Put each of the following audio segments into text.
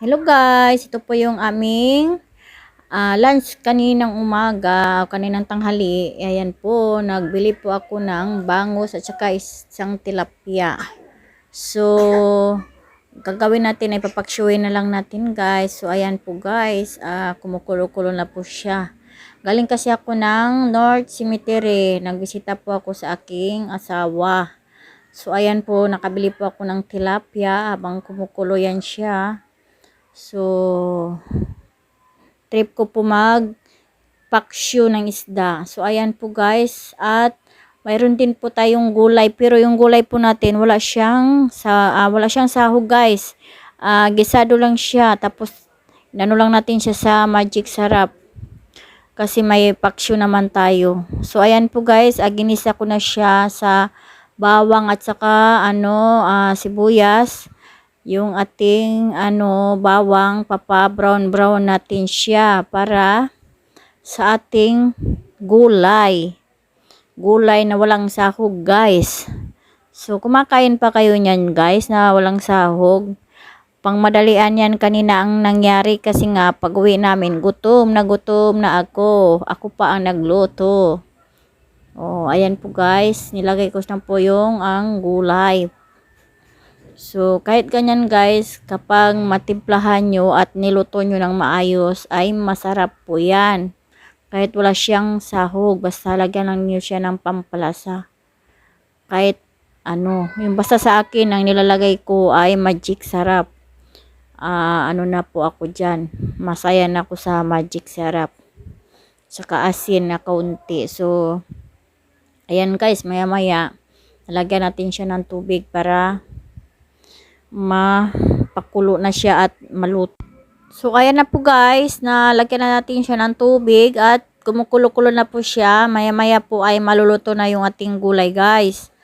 Hello guys, ito po yung aming ah, lunch kaninang umaga, kaninang tanghali. Ayan po, nagbili po ako ng bangus at saka isang tilapia. So, gagawin natin ay papaksyoin na lang natin guys. So, ayan po guys, ah, kumukulo-kulo na po siya. Galing kasi ako ng North Cemetery. Nagbisita po ako sa aking asawa. So, ayan po, nakabili po ako ng tilapia habang kumukulo yan siya. So, trip ko po mag paksyo ng isda. So, ayan po guys. At, mayroon din po tayong gulay. Pero yung gulay po natin, wala siyang, sa, ah, wala siyang sahog guys. Ah, gisado lang siya. Tapos, inano lang natin siya sa magic sarap. Kasi may paksyo naman tayo. So, ayan po guys. ah, ginisa ko na siya sa bawang at saka ano, ah, sibuyas yung ating ano bawang papa brown brown natin siya para sa ating gulay. Gulay na walang sahog guys. So kumakain pa kayo niyan guys na walang sahog. Pang madalian yan kanina ang nangyari kasi nga pag uwi namin gutom na gutom na ako. Ako pa ang nagluto. Oh ayan po guys. Nilagay ko na po yung ang gulay So, kahit ganyan guys, kapag matimplahan nyo at niluto nyo ng maayos, ay masarap po yan. Kahit wala siyang sahog, basta lagyan lang nyo siya ng pampalasa. Kahit ano, yung basta sa akin, ang nilalagay ko ay magic sarap. Ah, ano na po ako dyan. Masaya na ako sa magic sarap. Saka asin na kaunti. So, ayan guys, maya maya, lagyan natin siya ng tubig para mapakulo na siya at maluto. So, ayan na po guys, na lagyan na natin siya ng tubig at kumukulo-kulo na po siya. Maya-maya po ay maluluto na yung ating gulay guys.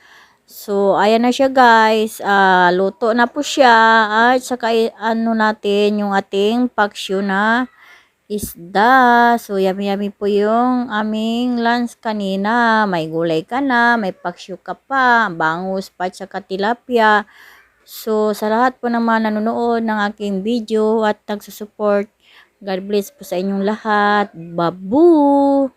So, ayan na siya guys. Ah, luto na po siya. At saka ano natin yung ating paksyo na isda. So, yummy-yummy po yung aming lunch kanina. May gulay ka na, may paksyo ka pa, bangus pa, saka tilapia. So, sa lahat po ng nanonood ng aking video at nagsusupport, God bless po sa inyong lahat. Babu!